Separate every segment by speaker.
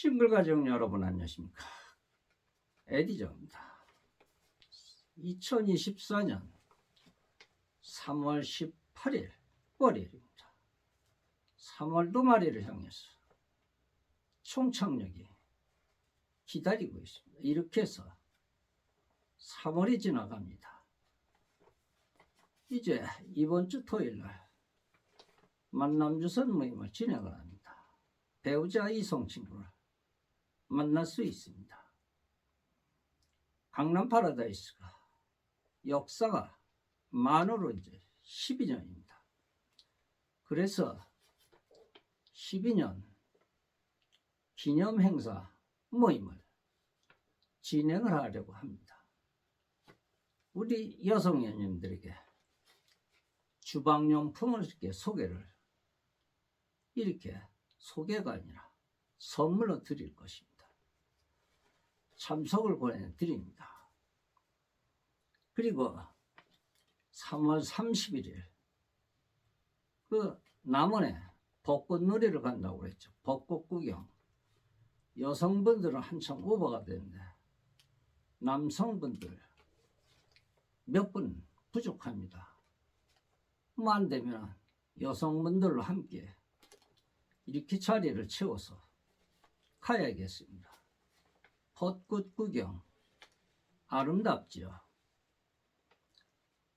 Speaker 1: 싱글 가정 여러분 안녕하십니까? 에디저입니다. 2024년 3월 18일 월요일입니다. 3월도 말일을 향해서 총착력이 기다리고 있습니다. 이렇게 해서 3월이 지나갑니다. 이제 이번 주 토요일날 만남주선 모임을 진행을 합니다. 배우자 이성 친구를 만날 수 있습니다. 강남 파라다이스가 역사가 만으로 이제 12년입니다. 그래서 12년 기념 행사 모임을 진행을 하려고 합니다. 우리 여성 연인들에게 주방용품을 이렇게 소개를 이렇게 소개가 아니라 선물로 드릴 것입니다. 참석을 보내드립니다. 그리고 3월 31일 그 남원에 벚꽃놀이를 간다고 그랬죠. 벚꽃 구경. 여성분들은 한참 오버가 되는데 남성분들 몇 분 부족합니다. 뭐 안 되면 여성분들로 함께 이렇게 자리를 채워서 가야겠습니다. 벚꽃 구경 아름답죠.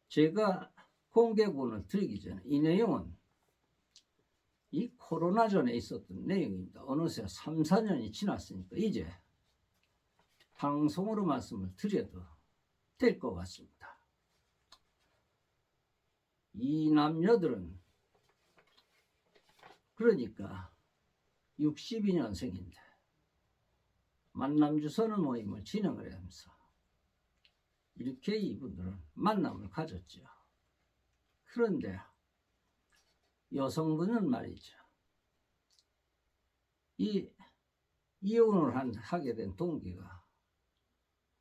Speaker 1: 제가 공개본을 드리기 전에 이 내용은 이 코로나 전에 있었던 내용입니다. 어느새 3, 4년이 지났으니까 이제 방송으로 말씀을 드려도 될 것 같습니다. 이 남녀들은 그러니까 62년생인데 만남주 선언 모임을 진행을 하면서 이렇게 이분들은 만남을 가졌죠. 그런데 여성분은 말이죠. 이 이혼을 한, 하게 된 동기가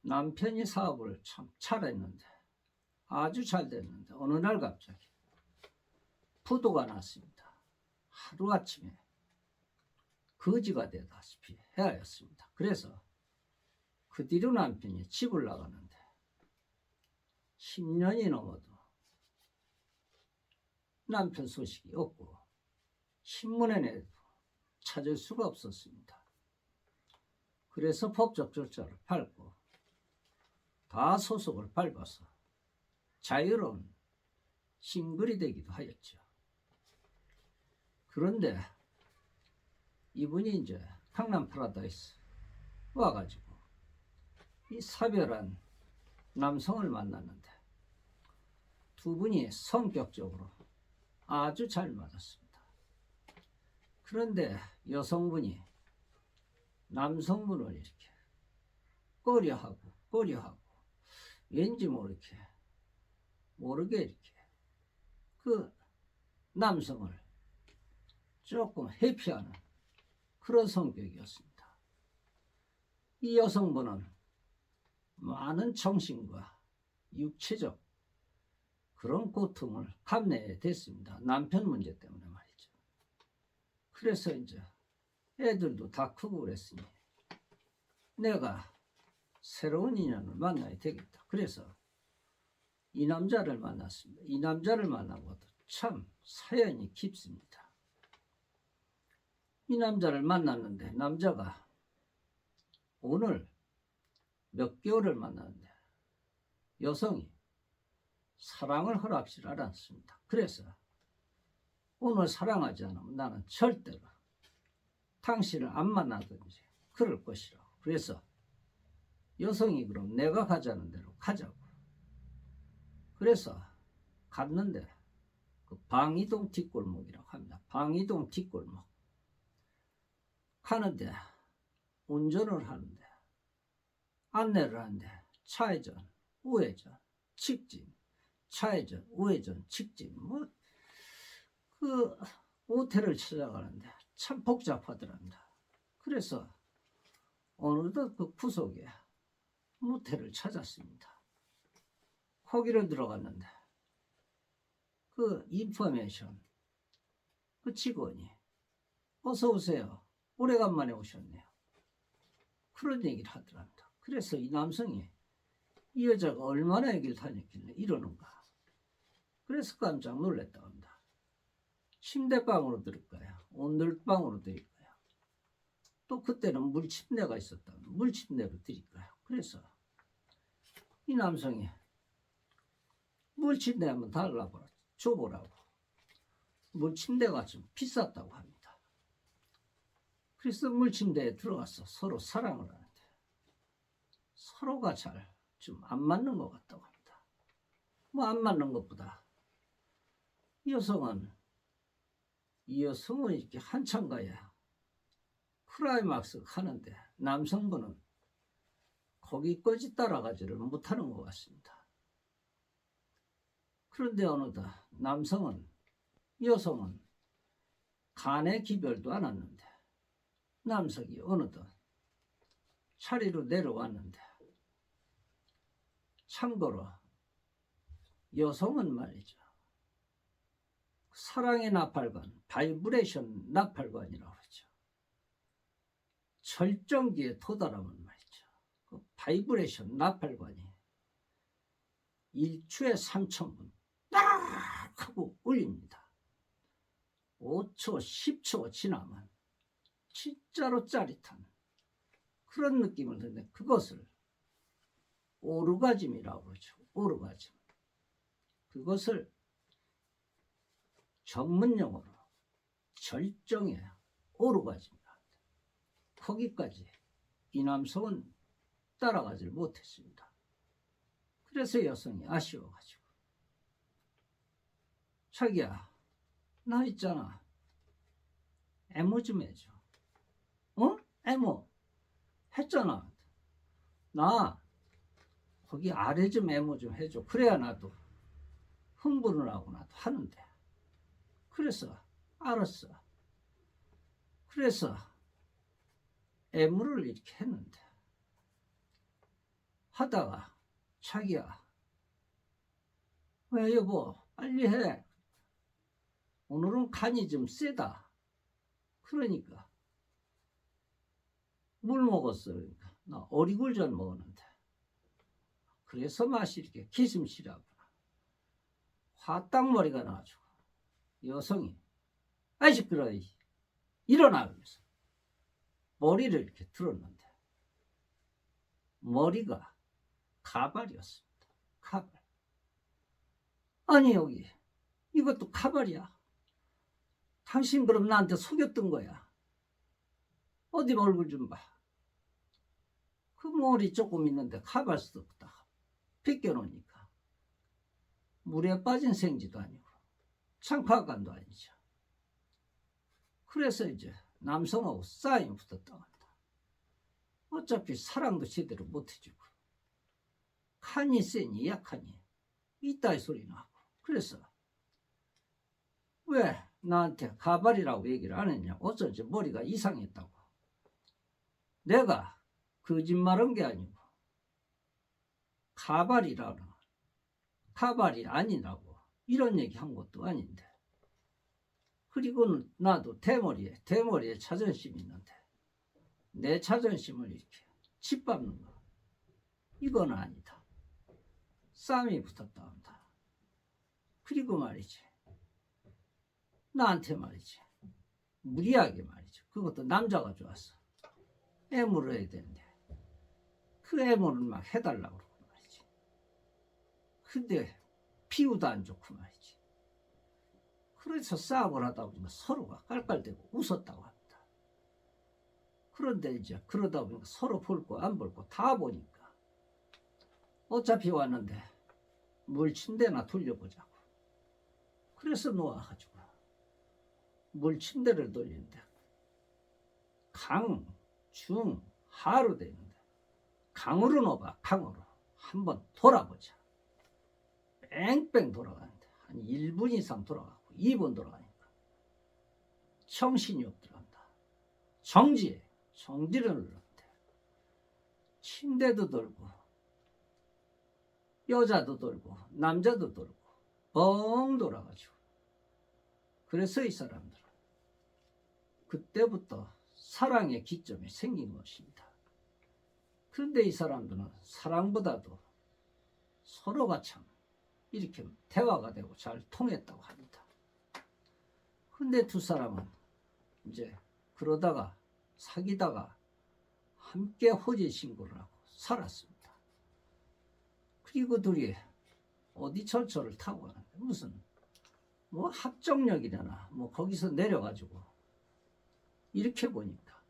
Speaker 1: 남편이 사업을 참 잘했는데 아주 잘 됐는데 어느 날 갑자기 부도가 났습니다. 하루아침에 거지가 되다시피 해하였습니다. 그래서 그 뒤로 남편이 집을 나가는데 10년이 넘어도 남편 소식이 없고 신문에 내도 찾을 수가 없었습니다. 그래서 법적 절차를 밟고 다 소속을 밟아서 자유로운 싱글이 되기도 하였죠. 그런데 이분이 이제 강남 파라다이스 와가지고 이 사별한 남성을 만났는데 두 분이 성격적으로 아주 잘 맞았습니다. 그런데 여성분이 남성분을 이렇게 꺼려하고 꺼려하고 왠지 모르게 모르게 이렇게 그 남성을 조금 회피하는 그런 성격이었습니다. 이 여성분은 많은 정신과 육체적 그런 고통을 감내해 됐습니다. 남편 문제 때문에 말이죠. 그래서 이제 애들도 다 크고 그랬으니 내가 새로운 인연을 만나야 되겠다. 그래서 이 남자를 만났습니다. 이 남자를 만나고도 참 사연이 깊습니다. 이 남자를 만났는데 남자가 오늘 몇 개월을 만났는데 여성이 사랑을 허락하지 않았습니다. 그래서 오늘 사랑하지 않으면 나는 절대로 당신을 안 만나든지 그럴 것이라고. 그래서 여성이 그럼 내가 가자는 대로 가자고. 그래서 갔는데 그 방이동 뒷골목이라고 합니다. 방이동 뒷골목. 가는데 운전을 하는데 안내를 하는데 차회전, 우회전, 직진, 차회전, 우회전, 직진 뭐그 모텔을 찾아가는데 참 복잡하더랍니다. 그래서 어느덧 그 구석에 모텔을 찾았습니다. 거기를 들어갔는데 그 인포메이션 그 직원이 어서 오세요. 오래간만에 오셨네요. 그런 얘기를 하더랍니다. 그래서 이 남성이 이 여자가 얼마나 얘기를 다녔길래 이러는가. 그래서 깜짝 놀랐다고 합니다. 침대방으로 들을까요? 온돌방으로 들일까요? 또 그때는 물침대가 있었다. 물침대로 드릴까요? 그래서 이 남성이 물침대 한번 달라고 줘보라고. 물침대가 좀 비쌌다고 합니다. 그래서 물침대에 들어가서 서로 사랑을 하는데 서로가 잘 좀 안 맞는 것 같다고 합니다. 뭐 안 맞는 것보다 이 여성은 이 여성은 이렇게 한참 가야 클라이막스 하는데 남성분은 거기까지 따라가지를 못하는 것 같습니다. 그런데 어느덧 남성은 여성은 간의 기별도 안 왔는데 남성이 어느덧 자리로 내려왔는데 참고로 여성은 말이죠. 사랑의 나팔관, 바이브레이션 나팔관이라고 그러죠. 절정기에 도달하면 말이죠. 그 바이브레이션 나팔관이 일초에 3천분 딱 하고 울립니다. 5초, 10초 지나면 진짜로 짜릿한 그런 느낌을 드는데 그것을 오르가즘이라고 그러죠. 오르가즘. 그것을 전문 용어로 절정의 오르가즘이라 합니다. 거기까지 이 남성은 따라가질 못했습니다. 그래서 여성이 아쉬워가지고 자기야 나 있잖아 애모 좀 해줘 어? 애모 했잖아. 나 거기 아래 좀 애모 좀 해줘. 그래야 나도 흥분을 하고 나도 하는데. 그래서 알았어. 그래서 애무를 이렇게 했는데. 하다가 자기야 왜 여보 빨리 해. 오늘은 간이 좀 세다. 그러니까 물 먹었어 그러니까 나 어리굴전 먹었는데 그래서 맛이 이렇게 기슴실하구나 화딱머리가 나가지고 여성이 아이 시끄러 일어나 그러면서 머리를 이렇게 들었는데 머리가 가발이었습니다. 가발. 아니 여기 이것도 가발이야. 당신 그럼 나한테 속였던 거야. 어디 얼굴 좀 봐. 그 머리 조금 있는데 가발 쓰다 벗겨놓으니까 물에 빠진 생지도 아니고 창파관도 아니죠. 그래서 이제 남성하고 싸움이 붙었다고 한다. 어차피 사랑도 제대로 못 해주고 칸이 세니 약하니 이따위 소리 나고 그래서 왜 나한테 가발이라고 얘기를 안 했냐 어쩐지 머리가 이상했다고 내가 거짓말한 게 아니고 가발이라는 가발이 아니라고 이런 얘기 한 것도 아닌데. 그리고는 나도 대머리에 대머리에 자존심이 있는데 내 자존심을 이렇게 짓밟는 거. 이건 아니다. 싸움이 붙었다 한다. 그리고 말이지. 나한테 말이지. 무리하게 말이죠 그것도 남자가 좋았어 애무를 해야 되는데 그 애무를 막 해달라고 그러고 말이지 근데 피우도 안 좋고 말이지 그래서 싸움을 하다 보니까 서로가 깔깔대고 웃었다고 합니다. 그런데 이제 그러다 보니까 서로 볼 거 안 볼 거 다 보니까 어차피 왔는데 물 침대나 돌려보자고. 그래서 놓아가지고 물 침대를 돌리는데 강, 중, 하로 돼 있는데 강으로 넣어봐 강으로 한번 돌아보자. 뺑뺑 돌아가는데 한 1분 이상 돌아가고 2분 돌아가니까 정신이 없더란다. 정지, 정지를 눌렀대. 침대도 돌고 여자도 돌고 남자도 돌고 뻥 돌아가지고 그래서 이 사람들은 그때부터 사랑의 기점이 생긴 것입니다. 그런데 이 사람들은 사랑보다도 서로가 참 이렇게 대화가 되고 잘 통했다고 합니다. 근데 두 사람은 이제 그러다가 사귀다가 함께 호지 신고를 하고 살았습니다. 그리고 둘이 어디 철철을 타고 가는데 무슨 뭐 합정역이려나 뭐 거기서 내려가지고 이렇게 보니까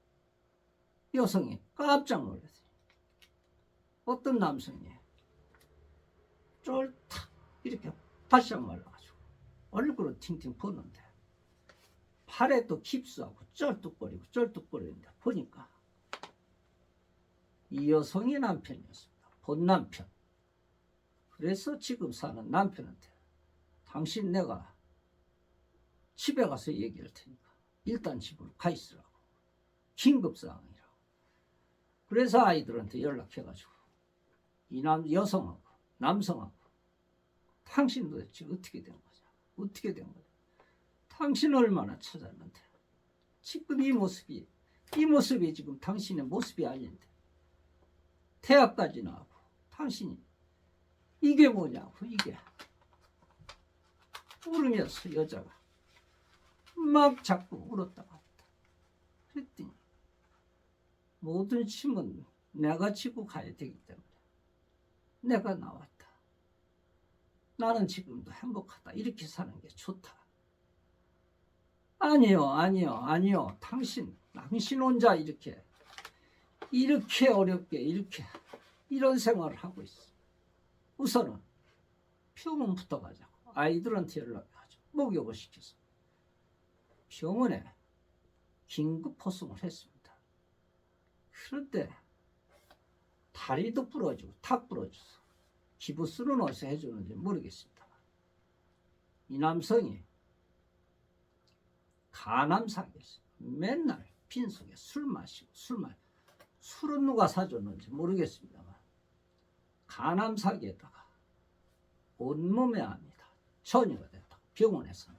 Speaker 1: 여성이 깜짝 놀랐어요. 어떤 남성이 쫄탁 이렇게 바싹 말라가지고 얼굴을 팅팅 붓는데 팔에 또 깁스하고 쩔뚝거리고 쩔뚝거리는데 보니까 이 여성의 남편이었습니다. 본 남편. 그래서 지금 사는 남편한테 당신 내가 집에 가서 얘기할 테니까 일단 집으로 가 있으라고. 긴급 상황이라고. 그래서 아이들한테 연락해가지고 이남 여성하고 남성하고 당신 도대체 어떻게 된 거냐? 어떻게 된 거냐? 당신 얼마나 찾았는데 지금 이 모습이 이 모습이 지금 당신의 모습이 아닌데 대학까지 나오고 당신이 이게 뭐냐고 이게 울으면서 여자가 막 자꾸 합니다. 그랬더니 모든 짐은 내가 지고 가야 되기 때문에 내가 나왔다. 나는 지금도 행복하다. 이렇게 사는 게 좋다. 아니요, 아니요, 아니요. 당신, 당신 혼자 이렇게, 이렇게 어렵게, 이렇게, 이런 생활을 하고 있어. 우선은 병원부터 가자고. 아이들한테 연락하죠. 목욕을 시켜서. 병원에 긴급 포송을 했습니다. 그런데 다리도 부러지고 탁 부러져서 기부스는 어디서 해주는지 모르겠습니다. 이 남성이 가남사기였어요. 맨날 빈속에 술 마시고 술 마. 술은 누가 사줬는지 모르겠습니다만 가남사기에다가 온몸에 암이 다 전이가 됐다. 병원에서는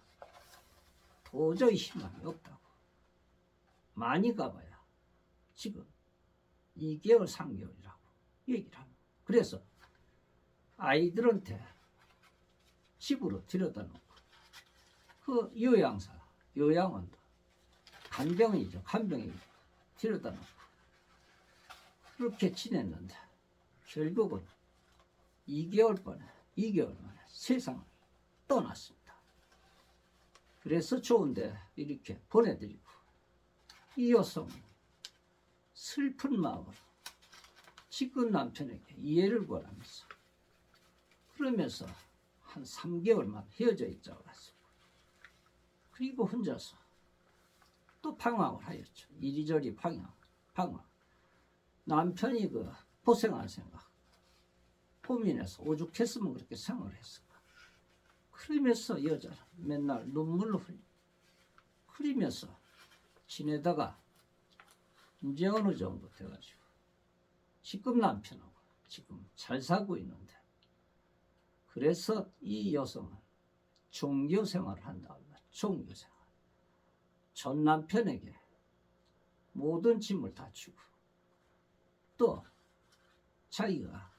Speaker 1: 도저히 희망이 없다고. 많이 가봐야 지금 2개월, 3개월이라고 얘기를 합니다. 그래서 아이들한테 집으로 들여다 놓고 그 요양사, 요양원도 간병이죠. 간병이 들여다 놓고 그렇게 지냈는데 결국은 2개월 만에 2개월 만에 세상을 떠났습니다. 그래서 좋은데 이렇게 보내드리고 이 여성은 슬픈 마음으로 지금 남편에게 이해를 구하면서 그러면서 한 3개월만 헤어져 있자고 했습니다. 그리고 혼자서 또 방황을 하였죠. 이리저리 방황, 방황. 남편이 그 고생할 생각, 고민해서 오죽했으면 그렇게 생활을 했을까. 그러면서 여자는 맨날 눈물로 흘리. 그러면서 지내다가 이제 어느 정도 돼가지고 지금 남편하고 지금 잘 살고 있는데 그래서 이 여성은 종교 생활을 한다. 종교 생활. 전 남편에게 모든 짐을 다 주고 또 자기가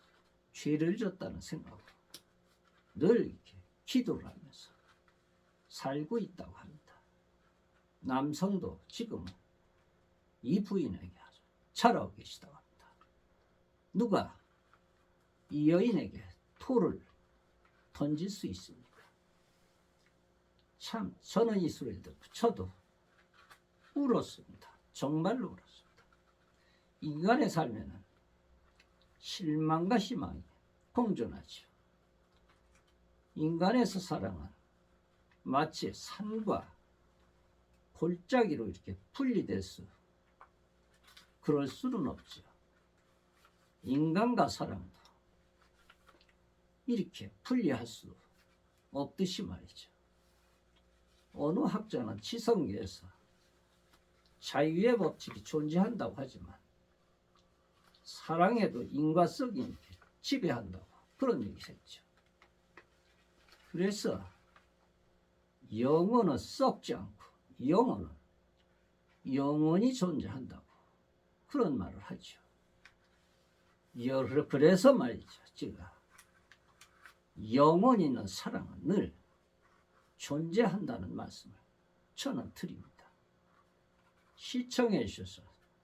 Speaker 1: 죄를 졌다는 생각으로 늘 이렇게 기도를 하면서 살고 있다고 합니다. 남성도 지금은 이 부인에게 아주 잘하고 계시다고 합니다. 누가 이 여인에게 토를 던질 수 있습니까? 참 저는 이 소리를 저도 울었습니다. 정말로 울었습니다. 인간의 삶에는 실망과 희망이 공존하죠. 인간에서 사랑은 마치 산과 골짜기로 이렇게 분리돼서 그럴 수는 없죠. 인간과 사랑도 이렇게 분리할 수 없듯이 말이죠. 어느 학자는 지성계에서 자유의 법칙이 존재한다고 하지만 사랑에도 인과성이 지배한다고 그런 얘기를 했죠. 그래서 영혼은 썩지 않고 영혼은 영원히 존재한다고 그런 말을 하죠. 여러 그래서 말이죠. 제가 영원 있는 사랑은 늘 존재한다는 말씀을 저는 드립니다. 시청해 주셔서